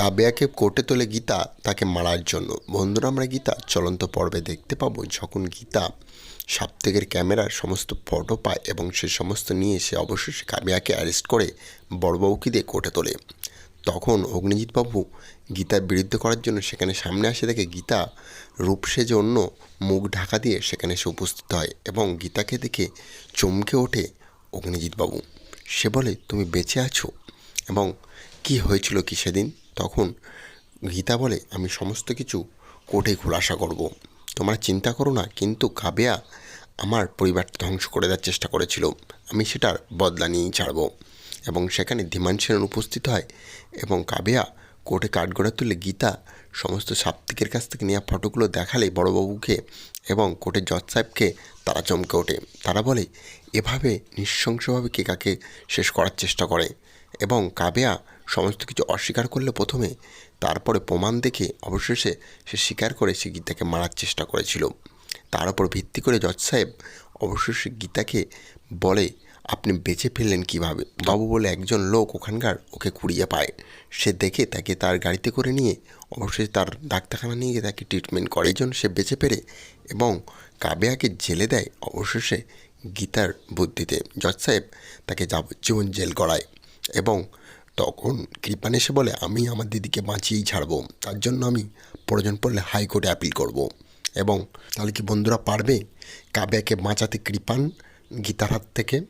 কাবেয়াকে কোর্টে তোলে গীতা তাকে মারার জন্য। বন্ধুরা, আমরা গীতা চলন্ত পর্বে দেখতে পাবো যখন গীতা সাপ্তেকের ক্যামেরার সমস্ত ফটো পায় এবং সে সমস্ত নিয়ে সে অবশেষে কাবেয়াকে অ্যারেস্ট করে বড়বাবুকে দিয়ে কোর্টে তোলে। তখন অগ্নিজিৎবাবু গীতার বিরুদ্ধে করার জন্য সেখানে সামনে আসে দেখে গীতা রূপ সেজে অন্য মুখ ঢাকা দিয়ে সেখানে সে উপস্থিত হয় এবং গীতাকে দেখে চমকে ওঠে অগ্নিজিৎবাবু। সে বলে, তুমি বেঁচে আছো? এবং কি হয়েছিল কি সেদিন? তখন গীতা বলে, আমি সমস্ত কিছু কোর্টে খুলাসা করব। তোমরা চিন্তা করো না, কিন্তু কাবেয়া আমার পরিবারটা ধ্বংস করে দেওয়ার চেষ্টা করেছিল। আমি সেটার বদলা নিয়েই ছাড়ব। এবং সেখানে ধীমান সেন উপস্থিত হয় এবং কাবেয়া কোর্টে কাঠগড়া তুলে গীতা সমস্ত সাপ্তিকের কাছ থেকে নেওয়া ফটোগুলো দেখালে বড়বাবুকে এবং কোর্টের জজ সাহেবকে তারা চমকে ওঠে। তারা বলে, এভাবে নৃশংসভাবে কে কাকে শেষ করার চেষ্টা করে? এবং কাবেয়া সমস্ত কিছু অস্বীকার করলে প্রথমে তারপরে প্রমাণ দেখে অবশেষে সে স্বীকার করে সে গীতাকে মারার চেষ্টা করেছিল। তার উপর ভিত্তি করে জজ সাহেব অবশেষে গীতাকে বলে, আপনি বেঁচে ফেললেন কীভাবে? বাবু বলে একজন লোক ওখানকার ওকে কুড়িয়ে পায়। সে দেখে তাকে তার গাড়িতে করে নিয়ে অবশ্যই তার ডাক্তারখানা নিয়ে গিয়ে তাকে ট্রিটমেন্ট করে। জন্য সে বেঁচে পেরে এবং কাবেয়াকে জেলে দেয় অবশেষে গীতার বুদ্ধিতে। জজ সাহেব তাকে যাবজ্জীবন জেল করায় এবং তখন কৃপান এসে বলে, আমি আমার দিদিকে বাঁচিয়েই ছাড়বো। তার জন্য আমি প্রয়োজন পড়লে হাইকোর্টে অ্যাপিল করব। এবং তাহলে কি বন্ধুরা পারবে? কাব্যাকে বাঁচাতে কৃপান গীতার হাত থেকে